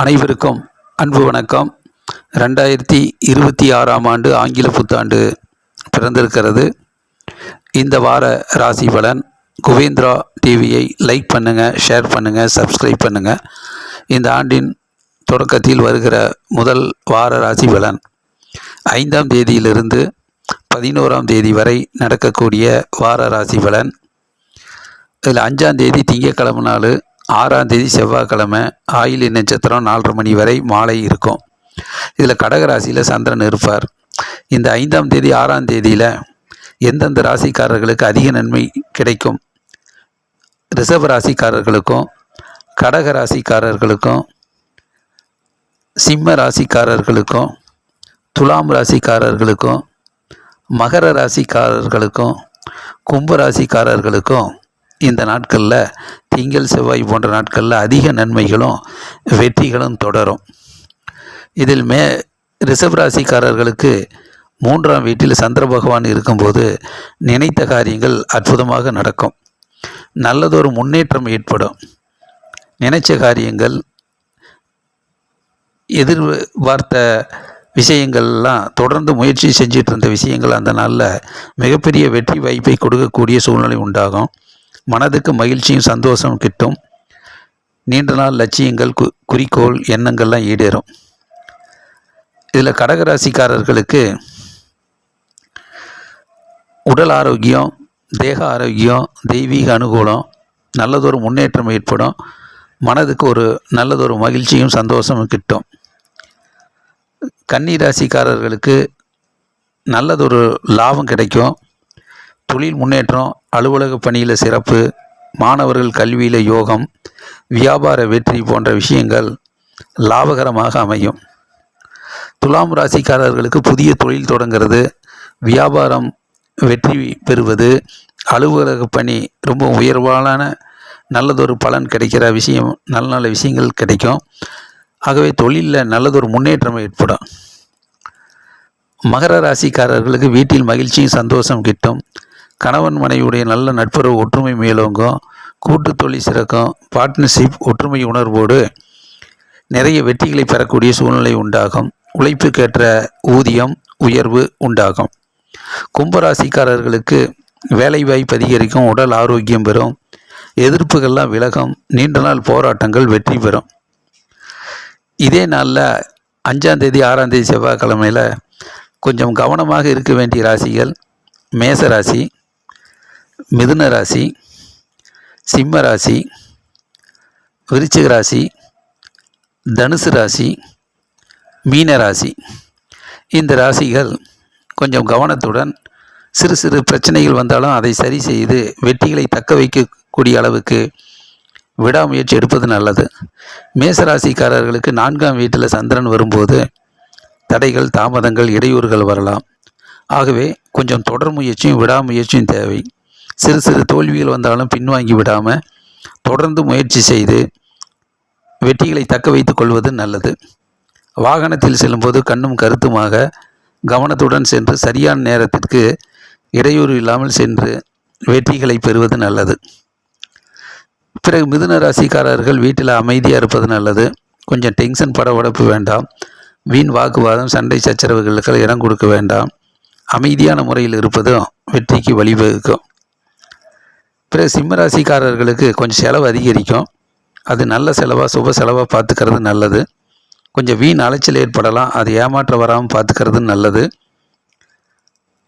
அனைவருக்கும் அன்பு வணக்கம். ரெண்டாயிரத்தி இருபத்தி ஆறாம் ஆண்டு ஆங்கில புத்தாண்டு பிறந்திருக்கிறது. இந்த வார ராசி பலன் குவேந்திரா டிவியை லைக் பண்ணுங்கள் ஷேர் பண்ணுங்கள் சப்ஸ்கிரைப் பண்ணுங்கள் இந்த ஆண்டின் தொடக்கத்தில் வருகிற முதல் வார ராசி பலன் ஐந்தாம் தேதியிலிருந்து பதினோராம் தேதி வரை நடக்கக்கூடிய வார ராசி பலன். இதில் அஞ்சாம் தேதி திங்கக்கிழமை நாள் ஆறாம் தேதி செவ்வாய்க்கிழமை ஆயிலி நட்சத்திரம் நாலரை மணி வரை மாலை இருக்கும். இதில் கடகராசியில் சந்திரன் இருப்பார். இந்த ஐந்தாம் தேதி ஆறாம் தேதியில் எந்தெந்த ராசிக்காரர்களுக்கு அதிக நன்மை கிடைக்கும்? ரிசர்வ் ராசிக்காரர்களுக்கும் கடக ராசிக்காரர்களுக்கும் சிம்ம ராசிக்காரர்களுக்கும் துலாம் ராசிக்காரர்களுக்கும் மகர ராசிக்காரர்களுக்கும் கும்ப ராசிக்காரர்களுக்கும் இந்த நாட்களில் திங்கள் செவ்வாய் போன்ற நாட்களில் அதிக நன்மைகளும் வெற்றிகளும் தொடரும். இதில் மே ரிஷப ராசிக்காரர்களுக்கு மூன்றாம் வீட்டில் சந்திர பகவான் இருக்கும்போது நினைத்த காரியங்கள் அற்புதமாக நடக்கும். நல்லதொரு முன்னேற்றம் ஏற்படும். நினைச்ச காரியங்கள் எதிர்பார்த்த விஷயங்கள்லாம் தொடர்ந்து முயற்சி செஞ்சிட்டு இருந்த விஷயங்கள் அந்த நாளில் மிகப்பெரிய வெற்றி வாய்ப்பை கொடுக்கக்கூடிய சூழ்நிலை உண்டாகும். மனதுக்கு மகிழ்ச்சியும் சந்தோஷம் கிட்டும். நீண்ட நாள் லட்சியங்கள் கு குறிக்கோள் எண்ணங்கள்லாம் ஈடேறும். இதில் கடகராசிக்காரர்களுக்கு உடல் ஆரோக்கியம் தேக ஆரோக்கியம் தெய்வீக அனுகூலம் நல்லதொரு முன்னேற்றம் ஏற்படும். மனதுக்கு ஒரு நல்லதொரு மகிழ்ச்சியும் சந்தோஷமும் கிட்டும். கன்னி ராசிக்காரர்களுக்கு நல்லதொரு லாபம் கிடைக்கும். தொழில் முன்னேற்றம் அலுவலக பணியில் சிறப்பு மாணவர்கள் கல்வியில் யோகம் வியாபார வெற்றி போன்ற விஷயங்கள் லாபகரமாக அமையும். துலாம் ராசிக்காரர்களுக்கு புதிய தொழில் தொடங்கிறது வியாபாரம் வெற்றி பெறுவது அலுவலக பணி ரொம்ப உயர்வான நல்லதொரு பலன் கிடைக்கிற விஷயம் நல்ல நல்ல விஷயங்கள் கிடைக்கும். ஆகவே தொழிலில் நல்லதொரு முன்னேற்றம் ஏற்படும். மகர ராசிக்காரர்களுக்கு வீட்டில் மகிழ்ச்சியும் சந்தோஷம் கிட்டும். கணவன் மனைவியுடைய நல்ல நட்புறவு ஒற்றுமை மேலோங்கும் கூட்டு தொழில் சிறக்கும் பார்ட்னர்ஷிப் ஒற்றுமை உணர்வோடு நிறைய வெற்றிகளை பெறக்கூடிய சூழ்நிலை உண்டாகும். உழைப்புக்கேற்ற ஊதியம் உயர்வு உண்டாகும். கும்பராசிக்காரர்களுக்கு வேலைவாய்ப்பு அதிகரிக்கும் உடல் ஆரோக்கியம் பெறும் எதிர்ப்புகள்லாம் விலகும் நீண்ட நாள் போராட்டங்கள் வெற்றி பெறும். இதே நாளில் அஞ்சாம் தேதி ஆறாம் தேதி செவ்வாய்க்கிழமையில் கொஞ்சம் கவனமாக இருக்க வேண்டிய ராசிகள் மேச ராசி. மிதுன ராசி சிம்ம ராசி விருச்சிக ராசி தனுசு ராசி மீன ராசி. இந்த ராசிகள் கொஞ்சம் கவனத்துடன் சிறு சிறு பிரச்சனைகள் வந்தாலும் அதை சரி செய்து வெற்றிகளை தக்க வைக்கக்கூடிய அளவுக்கு விடாமுயற்சி எடுப்பது நல்லது. மேசராசிக்காரர்களுக்கு நான்காம் வீட்டில் சந்திரன் வரும்போது தடைகள் தாமதங்கள் இடையூறுகள் வரலாம். ஆகவே கொஞ்சம் தொடர் முயற்சியும் விடாமுயற்சியும் தேவை. சிறு சிறு தோல்விகள் வந்தாலும் பின்வாங்கி விடாமல் தொடர்ந்து முயற்சி செய்து வெற்றிகளை தக்க வைத்துக் கொள்வது நல்லது. வாகனத்தில் செல்லும்போது கண்ணும் கருத்துமாக கவனத்துடன் சென்று சரியான நேரத்திற்கு இடையூறு இல்லாமல் சென்று வெற்றிகளை பெறுவது நல்லது. பிறகு மிதுன ராசிக்காரர்கள் வீட்டில் அமைதியாக இருப்பது நல்லது. கொஞ்சம் டென்ஷன் படபடப்பு வேண்டாம். வீண் வாக்குவாதம் சண்டை சச்சரவுகளுக்கு இடம் கொடுக்க வேண்டாம். அமைதியான முறையில் இருப்பதும் வெற்றிக்கு வழிவகுக்கும். பிறகு சிம்ம ராசிக்காரர்களுக்கு கொஞ்சம் செலவு அதிகரிக்கும். அது நல்ல செலவாக சுப செலவாக பார்த்துக்கிறது நல்லது. கொஞ்சம் வீண் அலைச்சல் ஏற்படலாம். அது ஏமாற்ற வராமல் பார்த்துக்கிறது நல்லது.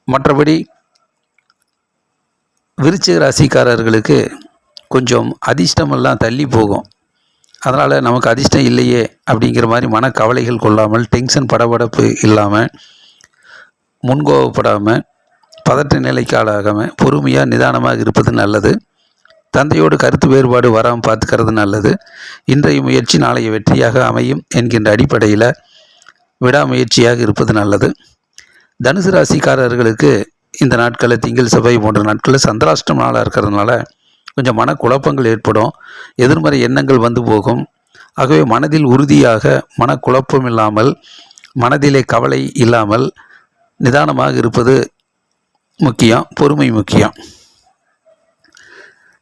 மற்றபடி விருச்சிக ராசிக்காரர்களுக்கு கொஞ்சம் அதிர்ஷ்டமெல்லாம் தள்ளி போகும். அதனால் நமக்கு அதிர்ஷ்டம் இல்லையே அப்படிங்கிற மாதிரி மனக்கவலைகள் கொள்ளாமல் டென்ஷன் படபடப்பு இல்லாமல் முன்கோவப்படாமல் பதற்ற நிலைக்கு ஆளாகாமல் பொறுமையாக நிதானமாக இருப்பது நல்லது. தந்தையோடு கருத்து வேறுபாடு வராமல் பார்த்துக்கிறது நல்லது. இன்றைய முயற்சி நாளைய வெற்றியாக அமையும் என்கின்ற அடிப்படையில் விடாமுயற்சியாக இருப்பது நல்லது. தனுசு ராசிக்காரர்களுக்கு இந்த நாட்களில் திங்கள் செவ்வாய் போன்ற நாட்களில் சந்திராஷ்டம் நாளாக இருக்கிறதுனால கொஞ்சம் மனக்குழப்பங்கள் ஏற்படும். எதிர்மறை எண்ணங்கள் வந்து போகும். ஆகவே மனதில் உறுதியாக மனக்குழப்பம் இல்லாமல் மனதிலே கவலை இல்லாமல் நிதானமாக இருப்பது முக்கியம் பொறுமை முக்கியம்.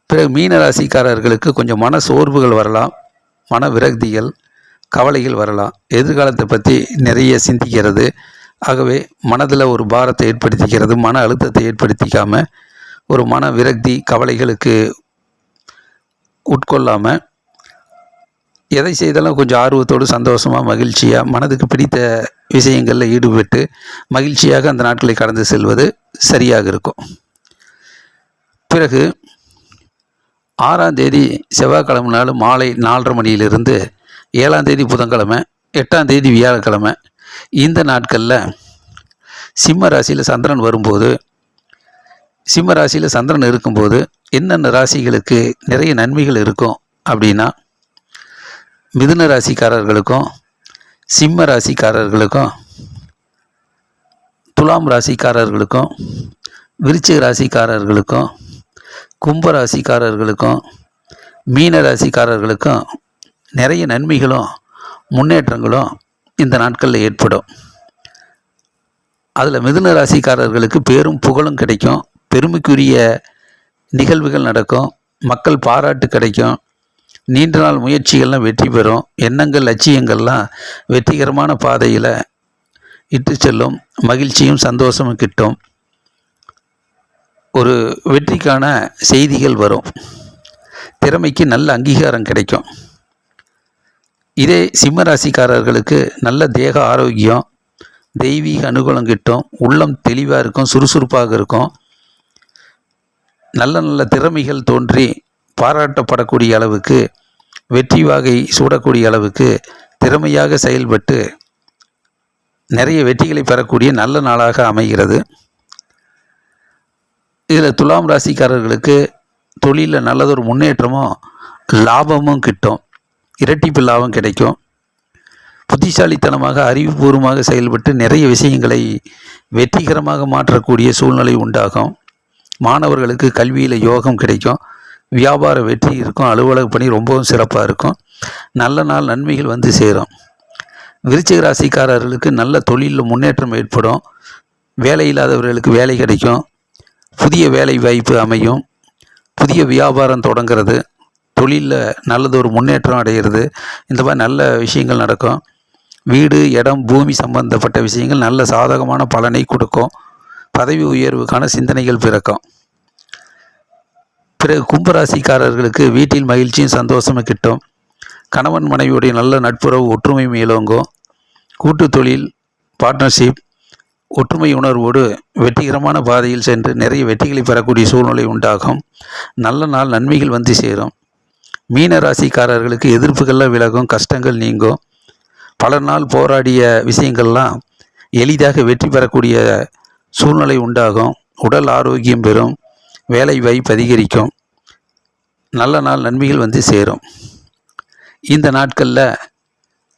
பிறகு மீன ராசிக்காரர்களுக்கு கொஞ்சம் மன சோர்வுகள் வரலாம் மன விரக்திகள் கவலைகள் வரலாம். எதிர்காலத்தை பற்றி நிறைய சிந்திக்கிறது. ஆகவே மனதில் ஒரு பாரத்தை ஏற்படுத்திக்கிறது மன அழுத்தத்தை ஏற்படுத்திக்காம ஒரு மன விரக்தி கவலைகளுக்கு உட்கொள்ளாமல் எதை செய்தாலும் கொஞ்சம் ஆர்வத்தோடு சந்தோஷமாக மகிழ்ச்சியாக மனதுக்கு பிடித்த விஷயங்களில் ஈடுபட்டு மகிழ்ச்சியாக அந்த நாட்களை கடந்து செல்வது சரியாக இருக்கும். பிறகு ஆறாம் தேதி செவ்வாய்க்கிழமை நாள் மாலை நாலரை மணியிலிருந்து ஏழாம் தேதி புதன்கிழமை எட்டாம் தேதி வியாழக்கிழமை. இந்த நாட்களில் சிம்ம ராசியில் சந்திரன் வரும்போது சிம்ம ராசியில் சந்திரன் இருக்கும்போது என்னென்ன ராசிகளுக்கு நிறைய நன்மைகள் இருக்கும் அப்படின்னா மிதுன ராசிக்காரர்களுக்கும் சிம்ம ராசிக்காரர்களுக்கும் துலாம் ராசிக்காரர்களுக்கும் விருச்சிக ராசிக்காரர்களுக்கும் கும்ப ராசிக்காரர்களுக்கும் மீன ராசிக்காரர்களுக்கும் நிறைய நன்மைகளும் முன்னேற்றங்களும் இந்த நாட்களில் ஏற்படும். அதில் மிதுன ராசிக்காரர்களுக்கு பேரும் புகழும் கிடைக்கும். பெருமைக்குரிய நிகழ்வுகள் நடக்கும். மக்கள் பாராட்டு கிடைக்கும். நீண்ட நாள் முயற்சிகள்லாம் வெற்றி பெறும். எண்ணங்கள் லட்சியங்கள்லாம் வெற்றிகரமான பாதையில் இட்டு செல்லும். மகிழ்ச்சியும் சந்தோஷமும் கிட்டும். ஒரு வெற்றிக்கான செய்திகள் வரும். திறமைக்கு நல்ல அங்கீகாரம் கிடைக்கும். இதே சிம்ம ராசிக்காரர்களுக்கு நல்ல தேக ஆரோக்கியம் தெய்வீக அனுகூலம் கிட்டும் உள்ளம் தெளிவாக இருக்கும் சுறுசுறுப்பாக இருக்கும். நல்ல நல்ல திறமைகள் தோன்றி பாராட்டப்படக்கூடிய அளவுக்கு வெற்றி வாகை சூடக்கூடிய அளவுக்கு திறமையாக செயல்பட்டு நிறைய வெற்றிகளை பெறக்கூடிய நல்ல நாளாக அமைகிறது. இதில் துலாம் ராசிக்காரர்களுக்கு தொழிலில் நல்லதொரு முன்னேற்றமும் லாபமும் கிட்டும். இரட்டிப்பு லாபம் கிடைக்கும். புத்திசாலித்தனமாக அறிவுபூர்வமாக செயல்பட்டு நிறைய விஷயங்களை வெற்றிகரமாக மாற்றக்கூடிய சூழ்நிலை உண்டாகும். மாணவர்களுக்கு கல்வியில் யோகம் கிடைக்கும். வியாபார வெற்றி இருக்கும். அலுவலக பணி ரொம்பவும் சிறப்பாக இருக்கும். நல்ல நாள் நன்மைகள் வந்து சேரும். விருச்சிக ராசிக்காரர்களுக்கு நல்ல தொழிலில் முன்னேற்றம் ஏற்படும். வேலை இல்லாதவர்களுக்கு வேலை கிடைக்கும். புதிய வேலை வாய்ப்பு அமையும். புதிய வியாபாரம் தொடங்கிறது. தொழிலில் நல்லது ஒரு முன்னேற்றம் அடைகிறது இந்த மாதிரி நல்ல விஷயங்கள் நடக்கும். வீடு இடம் பூமி சம்பந்தப்பட்ட விஷயங்கள் நல்ல சாதகமான பலனை கொடுக்கும். பதவி உயர்வுக்கான சிந்தனைகள் பிறக்கும். பிறகு கும்பராசிக்காரர்களுக்கு வீட்டில் மகிழ்ச்சியும் சந்தோஷமும் கிட்டும். கணவன் மனைவியுடைய நல்ல நட்புறவு ஒற்றுமை மேலோங்கும் கூட்டு தொழில் பார்ட்னர்ஷிப் ஒற்றுமை உணர்வோடு வெற்றிகரமான பாதையில் சென்று நிறைய வெற்றிகளை பெறக்கூடிய சூழ்நிலை உண்டாகும். நல்ல நாள் நன்மைகள் வந்து சேரும். மீன ராசிக்காரர்களுக்கு எதிர்ப்புகள்லாம் விலகும் கஷ்டங்கள் நீங்கும். பல நாள் போராடிய விஷயங்கள்லாம் எளிதாக வெற்றி பெறக்கூடிய சூழ்நிலை உண்டாகும். உடல் ஆரோக்கியம் பெறும். வேலை வாய்ப்பு அதிகரிக்கும். நல்ல நாள் நன்மைகள் வந்து சேரும். இந்த நாட்களில்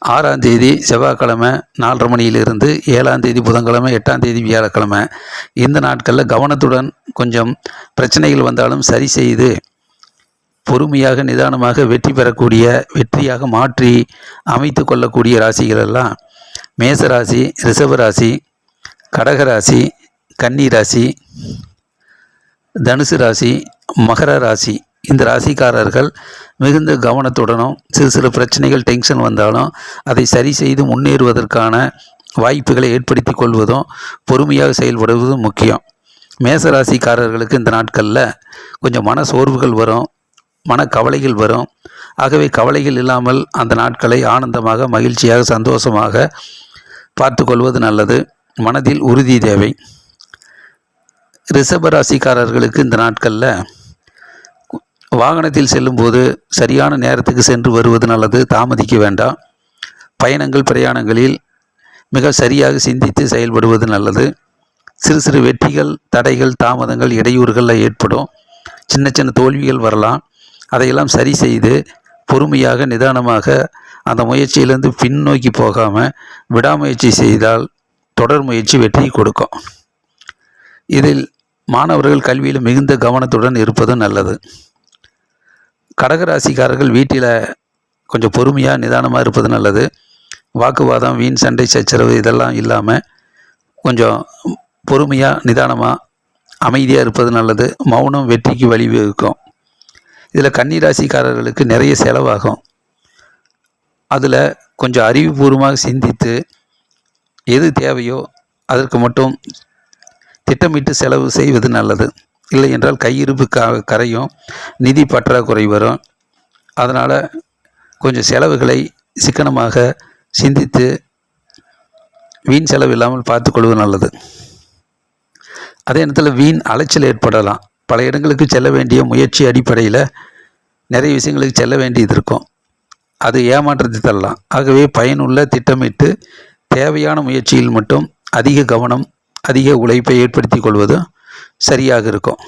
ஆறாம் தேதி செவ்வாய்க்கிழமை நாலரை மணியிலிருந்து ஏழாம் தேதி புதன்கிழமை எட்டாம் தேதி வியாழக்கிழமை. இந்த நாட்களில் கவனத்துடன் கொஞ்சம் பிரச்சனைகள் வந்தாலும் சரி செய்து பொறுமையாக நிதானமாக வெற்றி பெறக்கூடிய வெற்றியாக மாற்றி அமைத்து கொள்ளக்கூடிய ராசிகள் எல்லாம் மேசராசி ரிஷபராசி கடகராசி கன்னி ராசி தனுசு ராசி மகர ராசி இந்த ராசிக்காரர்கள் மிகுந்த கவனத்துடனும் சிறு சிறு பிரச்சனைகள் டென்ஷன் வந்தாலும் அதை சரி செய்து முன்னேறுவதற்கான வாய்ப்புகளை ஏற்படுத்தி கொள்வதும் பொறுமையாக செயல்படுவதும் முக்கியம். மேசராசிக்காரர்களுக்கு இந்த நாட்களில் கொஞ்சம் மன சோர்வுகள் வரும் மனக்கவலைகள் வரும். ஆகவே கவலைகள் இல்லாமல் அந்த நாட்களை ஆனந்தமாக மகிழ்ச்சியாக சந்தோஷமாக பார்த்து கொள்வது நல்லது. மனதில் உறுதி தேவை. ரிஷப ராசிக்காரர்களுக்கு இந்த நாட்களில் வாகனத்தில் செல்லும்போது சரியான நேரத்துக்கு சென்று வருவது நல்லது தாமதிக்க வேண்டாம். பயணங்கள் பிரயாணங்களில் மிக சரியாக சிந்தித்து செயல்படுவது நல்லது. சிறு சிறு வெற்றிகள் தடைகள் தாமதங்கள் இடையூறுகளில் ஏற்படும். சின்ன சின்ன தோல்விகள் வரலாம். அதையெல்லாம் சரி செய்து பொறுமையாக நிதானமாக அந்த முயற்சியிலேருந்து பின்னோக்கி போகாமல் விடாமுயற்சி செய்தால் தொடர் முயற்சி வெற்றி கொடுக்கும். இதில் மாணவர்கள் கல்வியில் மிகுந்த கவனத்துடன் இருப்பது நல்லது. கடகராசிக்காரர்கள் வீட்டில் கொஞ்சம் பொறுமையாக நிதானமாக இருப்பது நல்லது. வாக்குவாதம் வீண் சண்டை சச்சரவு இதெல்லாம் இல்லாமல் கொஞ்சம் பொறுமையாக நிதானமாக அமைதியாக இருப்பது நல்லது. மௌனம் வெற்றிக்கு வழிவகுக்கும் இதில் கன்னிராசிக்காரர்களுக்கு நிறைய செலவாகும். அதில் கொஞ்சம் அறிவுபூர்வமாக சிந்தித்து எது தேவையோ அதற்கு மட்டும் திட்டமிட்டு செலவு செய்வது நல்லது. இல்லை என்றால் கையிருப்பு க கரையும் நிதி பற்றாக்குறை வரும். அதனால் கொஞ்சம் செலவுகளை சிக்கனமாக சிந்தித்து வீண் செலவு இல்லாமல் பார்த்துக்கொள்வது நல்லது. அதே நேரத்தில் வீண் அலைச்சல் ஏற்படலாம். பல இடங்களுக்கு செல்ல வேண்டிய முயற்சி அடிப்படையில் நிறைய விஷயங்களுக்கு செல்ல வேண்டியது இருக்கும். அது ஏமாற்றத்தை தரலாம். ஆகவே பயனுள்ள திட்டமிட்டு தேவையான முயற்சியில் மட்டும் அதிக கவனம் அதிக உழைப்பை ஏற்படுத்தி கொள்வது சரியாக இருக்கும்.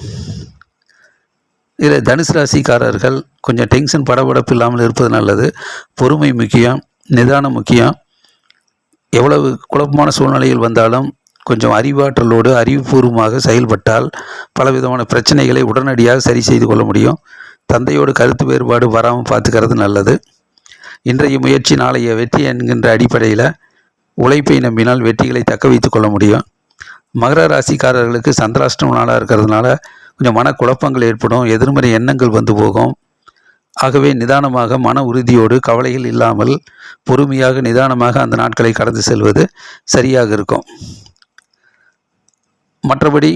இதில் தனுசு ராசிக்காரர்கள் கொஞ்சம் டென்ஷன் படபடப்பு இல்லாமல் இருப்பது நல்லது. பொறுமை முக்கியம் நிதானம் முக்கியம். எவ்வளவு குழப்பமான சூழ்நிலையில் வந்தாலும் கொஞ்சம் அறிவாற்றலோடு அறிவுபூர்வமாக செயல்பட்டால் பலவிதமான பிரச்சனைகளை உடனடியாக சரி செய்து கொள்ள முடியும். தந்தையோடு கருத்து வேறுபாடு வராமல் பார்த்துக்கிறது நல்லது. இன்றைய முயற்சி நாளைய வெற்றி என்கின்ற அடிப்படையில் உழைப்பை நம்பினால் வெற்றிகளை தக்க வைத்துக் கொள்ள முடியும். மகர ராசிக்காரர்களுக்கு சந்திராஷ்டம நாளாக இருக்கிறதுனால கொஞ்சம் மனக்குழப்பங்கள் ஏற்படும் எதிர்மறை எண்ணங்கள் வந்து போகும். ஆகவே நிதானமாக மன உறுதியோடு கவலைகள் இல்லாமல் பொறுமையாக நிதானமாக அந்த நாட்களை கடந்து செல்வது சரியாக இருக்கும். மற்றபடி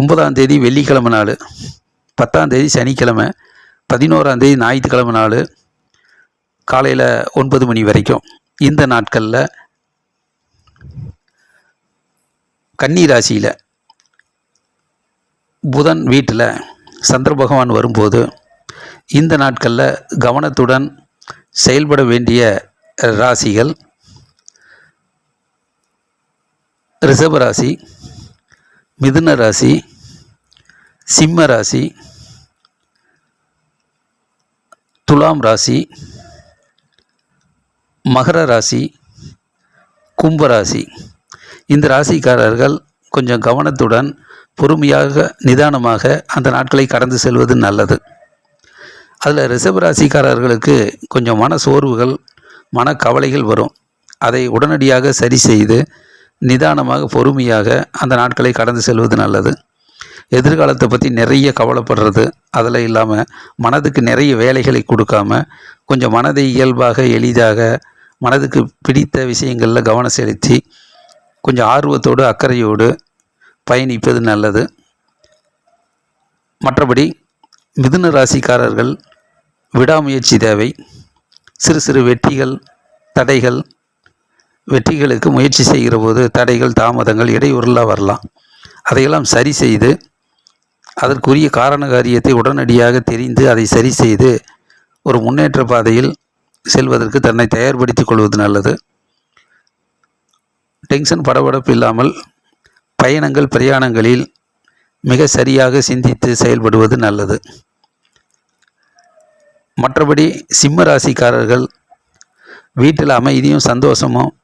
ஒன்பதாம் தேதி வெள்ளிக்கிழமை நாள் பத்தாம் தேதி சனிக்கிழமை பதினோராம் தேதி ஞாயிற்றுக்கிழமை நாள் காலையில் ஒன்பது மணி வரைக்கும். இந்த நாட்களில் கன்னி ராசியில் புதன் வீட்டில் சந்திர பகவான் வரும்போது இந்த நாட்களில் கவனத்துடன் செயல்பட வேண்டிய ராசிகள் ரிஷப ராசி மிதுன ராசி சிம்ம ராசி துலாம் ராசி மகர ராசி கும்பராசி இந்த ராசிக்காரர்கள் கொஞ்சம் கவனத்துடன் பொறுமையாக நிதானமாக அந்த நாட்களை கடந்து செல்வது நல்லது. அதில் ரிசர்வ் ராசிக்காரர்களுக்கு கொஞ்சம் மன சோர்வுகள் மன கவலைகள் வரும். அதை உடனடியாக சரி செய்து நிதானமாக பொறுமையாக அந்த நாட்களை கடந்து செல்வது நல்லது. எதிர்காலத்தை பற்றி நிறைய கவலைப்படுறது. அதில் இல்லாமல் மனதுக்கு நிறைய வேலைகளை கொடுக்காம கொஞ்சம் மனதை இயல்பாக எளிதாக மனதுக்கு பிடித்த விஷயங்களில் கவனம் செலுத்தி கொஞ்சம் ஆர்வத்தோடு அக்கறையோடு பயணிப்பது நல்லது. மற்றபடி மிதுன ராசிக்காரர்கள் விடாமுயற்சி தேவை. சிறு சிறு வெற்றிகள் தடைகள் வெற்றிகளுக்கு முயற்சி செய்கிற போது தடைகள் தாமதங்கள் இடையூறலாக வரலாம். அதையெல்லாம் சரி செய்து அதற்குரிய காரண காரியத்தை உடனடியாக தெரிந்து அதை சரி செய்து ஒரு முன்னேற்ற பாதையில் செல்வதற்கு தன்னை தயார்படுத்திக் கொள்வது நல்லது. டென்ஷன் படபடப்பு இல்லாமல் பயணங்கள் பிரயாணங்களில் மிக சரியாக சிந்தித்து செயல்படுவது நல்லது. மற்றபடி சிம்ம ராசிக்காரர்கள் வீட்டில் அமைதியும் சந்தோஷமும்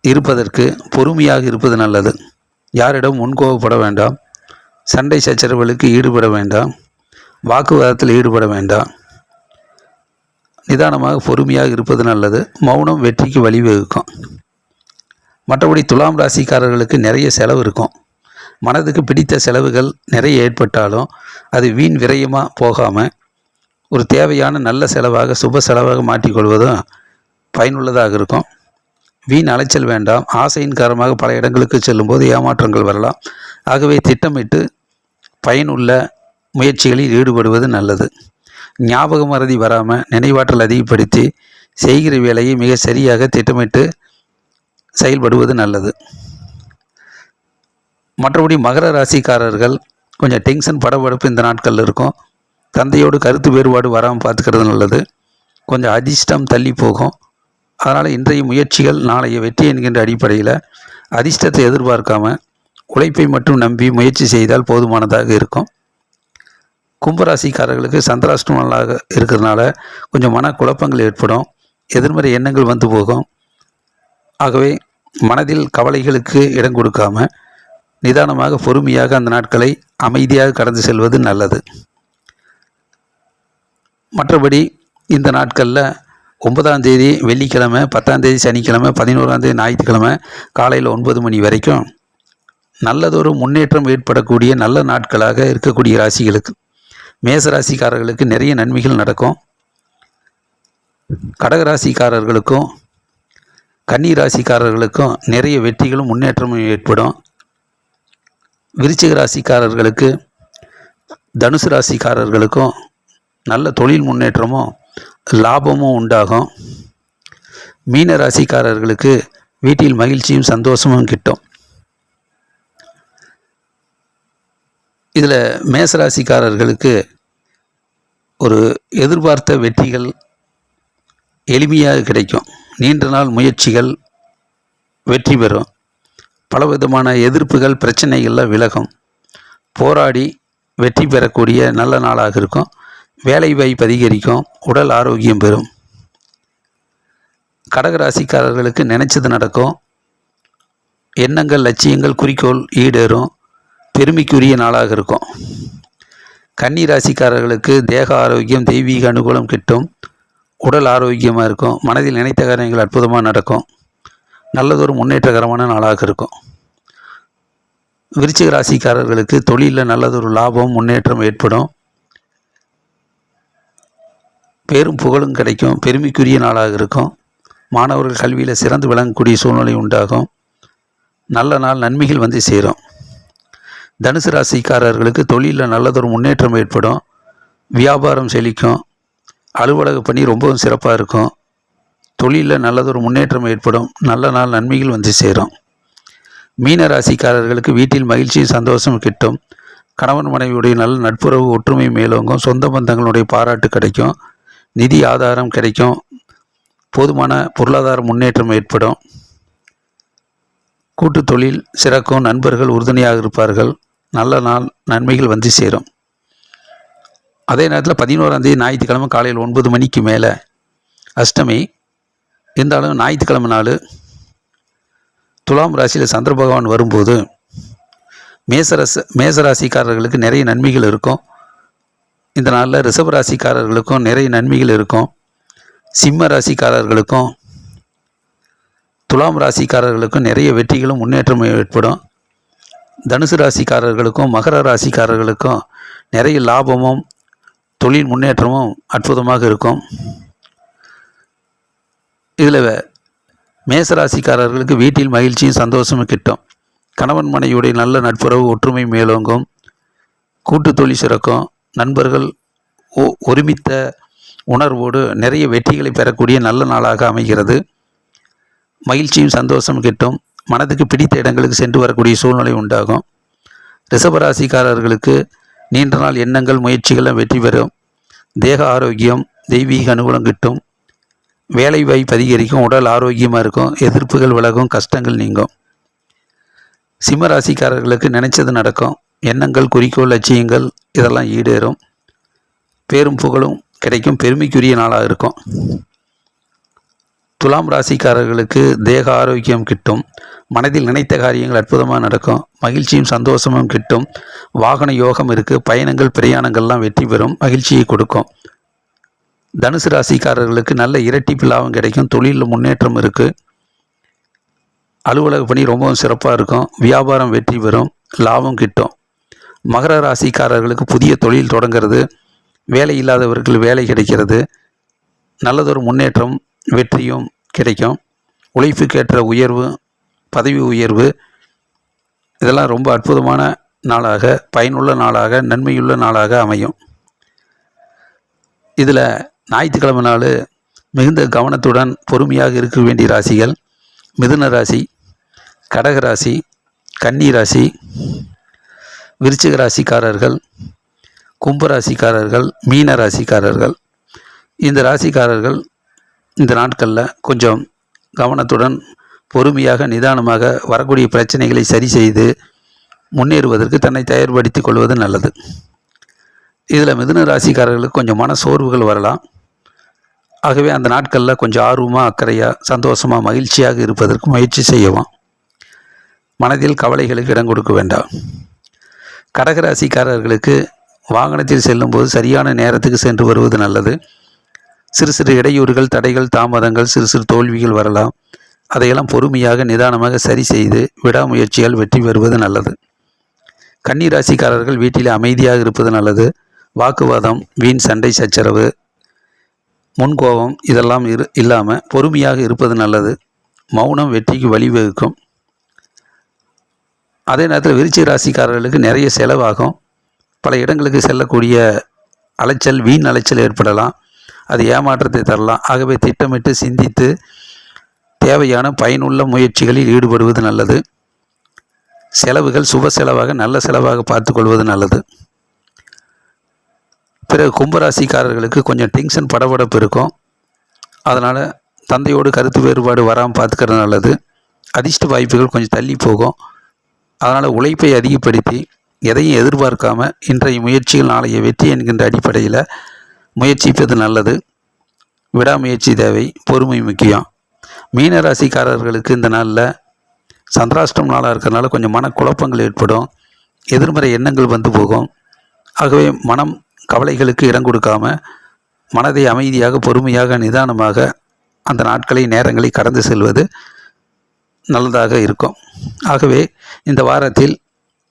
இருப்பதற்கு பொறுமையாக இருப்பது நல்லது. யாரிடம் முன்கோவப்பட வேண்டாம். சண்டை சச்சரவுகளுக்கு ஈடுபட வேண்டாம். வாக்குவாதத்தில் ஈடுபட வேண்டாம். நிதானமாக பொறுமையாக இருப்பது நல்லது. மௌனம் வெற்றிக்கு வழிவகுக்கும். மற்றபடி துலாம் ராசிக்காரர்களுக்கு நிறைய செலவு இருக்கும். மனதுக்கு பிடித்த செலவுகள் நிறைய ஏற்பட்டாலும் அது வீண் விரயமாக போகாமல் ஒரு தேவையான நல்ல செலவாக சுப செலவாக மாற்றிக்கொள்வதும் பயனுள்ளதாக இருக்கும். வீண் அலைச்சல் வேண்டாம். ஆசையின் காரணமாக பல இடங்களுக்கு செல்லும்போது ஏமாற்றங்கள் வரலாம். ஆகவே திட்டமிட்டு பயனுள்ள முயற்சிகளில் ஈடுபடுவது நல்லது. ஞாபக மறதி வராமல் நினைவாற்றல் அதிகப்படுத்தி செய்கிற வேலையை மிக சரியாக திட்டமிட்டு செயல்படுவது நல்லது. மற்றபடி மகர ராசிக்காரர்கள் கொஞ்சம் டென்ஷன் படபடப்பு இந்த நாட்களில் இருக்கும். தந்தையோடு கருத்து வேறுபாடு வராமல் பார்த்துக்கிறது நல்லது. கொஞ்சம் அதிர்ஷ்டம் தள்ளி போகும். அதனால் இன்றைய முயற்சிகள் நாளைய வெற்றி என்கின்ற அடிப்படையில் அதிர்ஷ்டத்தை எதிர்பார்க்காம உழைப்பை மட்டும் நம்பி முயற்சி செய்தால் போதுமானதாக இருக்கும். கும்பராசிக்காரர்களுக்கு சந்திராஷ்டம இருக்கிறதுனால கொஞ்சம் மன குழப்பங்கள் ஏற்படும். எதிர்மறை எண்ணங்கள் வந்து போகும். ஆகவே மனதில் கவலைகளுக்கு இடம் கொடுக்காம நிதானமாக பொறுமையாக அந்த நாட்களை அமைதியாக கடந்து செல்வது நல்லது. மற்றபடி இந்த நாட்களில் ஒன்பதாம் தேதி வெள்ளிக்கிழமை பத்தாம் தேதி சனிக்கிழமை பதினோராம் தேதி ஞாயிற்றுக்கிழமை காலையில் ஒன்பது மணி வரைக்கும் நல்லதொரு முன்னேற்றம் ஏற்படக்கூடிய நல்ல நாட்களாக இருக்கக்கூடிய ராசிகளுக்கு மேச ராசிக்காரர்களுக்கு நிறைய நன்மைகள் நடக்கும். கடகராசிக்காரர்களுக்கும் கன்னி ராசிக்காரர்களுக்கும் நிறைய வெற்றிகளும் முன்னேற்றமும் ஏற்படும். விருச்சிக ராசிக்காரர்களுக்கு தனுசு ராசிக்காரர்களுக்கும் நல்ல தொழில் முன்னேற்றமும் லாபமும் உண்டாகும். மீன ராசிக்காரர்களுக்கு வீட்டில் மகிழ்ச்சியும் சந்தோஷமும் கிட்டும். இதில் மேசராசிக்காரர்களுக்கு ஒரு எதிர்பார்த்த வெற்றிகள் எளிமையாக கிடைக்கும். நீண்ட நாள் முயற்சிகள் வெற்றி பெறும். பலவிதமான எதிர்ப்புகள் பிரச்சனைகளில் விலகும். போராடி வெற்றி பெறக்கூடிய நல்ல நாளாக இருக்கும். வேலை வாய்ப்பு அதிகரிக்கும். உடல் ஆரோக்கியம் பெறும். கடகராசிக்காரர்களுக்கு நினைச்சது நடக்கும். எண்ணங்கள் லட்சியங்கள் குறிக்கோள் ஈடேறும். பெருமைக்குரிய நாளாக இருக்கும். கன்னி ராசிக்காரர்களுக்கு தேக ஆரோக்கியம் தெய்வீக அனுகூலம் கிட்டும். உடல் ஆரோக்கியமாக இருக்கும். மனதில் நினைத்த காரியங்கள் அற்புதமாக நடக்கும். நல்லதொரு முன்னேற்றகரமான நாளாக இருக்கும். விருச்சிக ராசிக்காரர்களுக்கு தொழிலில் நல்லதொரு லாபம் முன்னேற்றம் ஏற்படும். பேரும் புகழும் கிடைக்கும். பெருமைக்குரிய நாளாக இருக்கும். மாணவர்கள் கல்வியில் சிறந்து விளங்கக்கூடிய சூழ்நிலை உண்டாகும். நல்ல நாள் நன்மைகள் வந்து சேரும். தனுசு ராசிக்காரர்களுக்கு தொழிலில் நல்லதொரு முன்னேற்றம் ஏற்படும். வியாபாரம் செழிக்கும். அலுவலக பணி ரொம்பவும் சிறப்பாக இருக்கும். தொழிலில் நல்லதொரு முன்னேற்றம் ஏற்படும். நல்ல நாள் நன்மைகள் வந்து சேரும். மீன ராசிக்காரர்களுக்கு வீட்டில் மகிழ்ச்சியும் சந்தோஷம் கிட்டும். கணவன் மனைவியுடைய நல்ல நட்புறவு ஒற்றுமை மேலோங்கும். சொந்த பந்தங்களுடைய பாராட்டு கிடைக்கும். நிதி ஆதாரம் கிடைக்கும். போதுமான பொருளாதார முன்னேற்றம் ஏற்படும். கூட்டு தொழில் சிறக்கும். நண்பர்கள் உறுதுணையாக இருப்பார்கள். நல்ல நாள் நன்மைகள் வந்து சேரும். அதே நேரத்தில் பதினோராந்தேதி ஞாயிற்றுக்கிழமை காலையில் ஒன்பது மணிக்கு மேலே அஷ்டமி. இருந்தாலும் ஞாயிற்றுக்கிழமை நாள் துலாம் ராசியில் சந்திர பகவான் வரும்போது மேசரச மேசராசிக்காரர்களுக்கு நிறைய நன்மைகள் இருக்கும். இந்த நாளில் ரிஷப ராசிக்காரர்களுக்கும் நிறைய நன்மைகள் இருக்கும். சிம்ம ராசிக்காரர்களுக்கும் துலாம் ராசிக்காரர்களுக்கும் நிறைய வெற்றிகளும் முன்னேற்றமும் ஏற்படும். தனுசு ராசிக்காரர்களுக்கும் மகர ராசிக்காரர்களுக்கும் நிறைய லாபமும் தொழில் முன்னேற்றமும் அற்புதமாக இருக்கும். இதில் மேசராசிக்காரர்களுக்கு வீட்டில் மகிழ்ச்சியும் சந்தோஷமும் கிட்டும். கணவன் மனைவியுடைய நல்ல நட்புறவு ஒற்றுமை மேலோங்கும். கூட்டு தொழில் சிறக்கும். நண்பர்கள் ஒ- ஒருமித்த உணர்வோடு நிறைய வெற்றிகளை பெறக்கூடிய நல்ல நாளாக அமைகிறது. மகிழ்ச்சியும் சந்தோஷம் கிட்டும். மனதுக்கு பிடித்த இடங்களுக்கு சென்று வரக்கூடிய சூழ்நிலை உண்டாகும். ரிஷபராசிக்காரர்களுக்கு நீண்ட நாள் எண்ணங்கள் முயற்சிகளும் வெற்றி பெறும். தேக ஆரோக்கியம் தெய்வீக அனுகூலம் கிட்டும். வேலை வாய்ப்பு அதிகரிக்கும் உடல் ஆரோக்கியமாக இருக்கும் எதிர்ப்புகள் விலகும் கஷ்டங்கள் நீங்கும். சிம்ம ராசிக்காரர்களுக்கு நினைச்சது நடக்கும். எண்ணங்கள் குறிக்கோள் லட்சியங்கள் இதெல்லாம் ஈடேறும். பேரும் புகழும் கிடைக்கும். பெருமைக்குரிய நாளாக இருக்கும். துலாம் ராசிக்காரர்களுக்கு தேக ஆரோக்கியம் கிட்டும் மனதில் நினைத்த காரியங்கள் அற்புதமாக நடக்கும் மகிழ்ச்சியும் சந்தோஷமும் கிட்டும் வாகன யோகம் இருக்குது பயணங்கள் பிரயாணங்கள்லாம் வெற்றி பெறும் மகிழ்ச்சியை கொடுக்கும். தனுசு ராசிக்காரர்களுக்கு நல்ல இரட்டிப்பு லாபம் கிடைக்கும் தொழிலில் முன்னேற்றம் இருக்குது அலுவலக பணி ரொம்பவும் சிறப்பாக இருக்கும் வியாபாரம் வெற்றி பெறும் லாபம் கிட்டும். மகர ராசிக்காரர்களுக்கு புதிய தொழில் தொடங்கிறது வேலை இல்லாதவர்கள் வேலை கிடைக்கிறது நல்லதொரு முன்னேற்றம் வெற்றியும் கிடைக்கும். உழைப்புக்கேற்ற உயர்வு பதவி உயர்வு இதெல்லாம் ரொம்ப அற்புதமான நாளாக பயனுள்ள நாளாக நன்மையுள்ள நாளாக அமையும். இதில் ஞாயிற்றுக்கிழமை நாள் மிகுந்த கவனத்துடன் பொறுமையாக இருக்க வேண்டிய ராசிகள் மிதுன ராசி கடக ராசி கன்னி ராசி விருச்சிக ராசிக்காரர்கள் கும்ப ராசிக்காரர்கள் மீன ராசிக்காரர்கள். இந்த ராசிக்காரர்கள் இந்த நாட்களில் கொஞ்சம் கவனத்துடன் பொறுமையாக நிதானமாக வரக்கூடிய பிரச்சனைகளை சரி செய்து முன்னேறுவதற்கு தன்னை தயார்படுத்தி கொள்வது நல்லது. இதில் மிதுன ராசிக்காரர்களுக்கு கொஞ்சம் மன சோர்வுகள் வரலாம். ஆகவே அந்த நாட்களில் கொஞ்சம் ஆர்வமாக அக்கறையாக சந்தோஷமாக மகிழ்ச்சியாக இருப்பதற்கு முயற்சி செய்யவும் மனதில் கவலைகளுக்கு இடம் கொடுக்க வேண்டாம். கடகராசிக்காரர்களுக்கு வாகனத்தில் செல்லும்போது சரியான நேரத்துக்கு சென்று வருவது நல்லது. சிறு சிறு இடையூறுகள் தடைகள் தாமதங்கள் சிறு சிறு தோல்விகள் வரலாம். அதையெல்லாம் பொறுமையாக நிதானமாக சரி செய்து விடாமுயற்சியால் வெற்றி பெறுவது நல்லது. கன்னி ராசிக்காரர்கள் வீட்டில் அமைதியாக இருப்பது நல்லது. வாக்குவாதம் வீண் சண்டை சச்சரவு முன்கோபம் இதெல்லாம் இரு இல்லாமல் பொறுமையாக இருப்பது நல்லது. மௌனம் வெற்றிக்கு வழிவகுக்கும் அதே நேரத்தில் விருச்சிக ராசிக்காரர்களுக்கு நிறைய செலவாகும். பல இடங்களுக்கு செல்லக்கூடிய அலைச்சல் வீண் அலைச்சல் ஏற்படலாம். அது ஏமாற்றத்தை தரலாம். ஆகவே திட்டமிட்டு சிந்தித்து தேவையான பயனுள்ள முயற்சிகளில் ஈடுபடுவது நல்லது. செலவுகள் சுப செலவாக நல்ல செலவாக பார்த்துக்கொள்வது நல்லது. பிறகு கும்பராசிக்காரர்களுக்கு கொஞ்சம் டென்ஷன் படபடப்பு இருக்கும். அதனால் தந்தையோடு கருத்து வேறுபாடு வராமல் பார்த்துக்கிறது நல்லது. அதிர்ஷ்ட வாய்ப்புகள் கொஞ்சம் தள்ளி போகும். அதனால் உழைப்பை அதிகப்படுத்தி எதையும் எதிர்பார்க்காம இன்றைய முயற்சிகள் நாளைய வெற்றி என்கின்ற அடிப்படையில் முயற்சிப்பது நல்லது. விடாமுயற்சி தேவை பொறுமை முக்கியம். மீன ராசிக்காரர்களுக்கு இந்த நாளில் சந்திராஷ்டம் நாளாக இருக்கிறனால கொஞ்சம் மனக்குழப்பங்கள் ஏற்படும். எதிர்மறை எண்ணங்கள் வந்து போகும். ஆகவே மனம் கவலைகளுக்கு இடம் கொடுக்காம மனதை அமைதியாக பொறுமையாக நிதானமாக அந்த நாட்களை நேரங்களை கடந்து செல்வது நல்லதாக இருக்கும். ஆகவே இந்த வாரத்தில்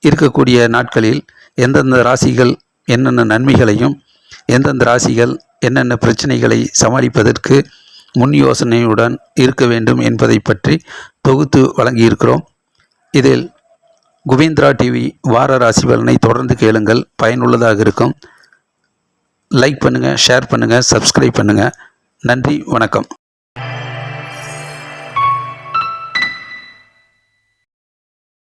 இருக்கக்கூடிய நாட்களில் எந்தெந்த ராசிகள் என்னென்ன நன்மைகளையும் எந்தெந்த ராசிகள் என்னென்ன பிரச்சனைகளை சமாளிப்பதற்கு முன் யோசனையுடன் இருக்க வேண்டும் என்பதை பற்றி தொகுத்து வழங்கியிருக்கிறோம். இதில் குபேந்திரா டிவி வார ராசி பலனை தொடர்ந்து கேளுங்கள். பயனுள்ளதாக இருக்கும். லைக் பண்ணுங்கள் ஷேர் பண்ணுங்கள் சப்ஸ்கிரைப் பண்ணுங்கள் நன்றி வணக்கம்.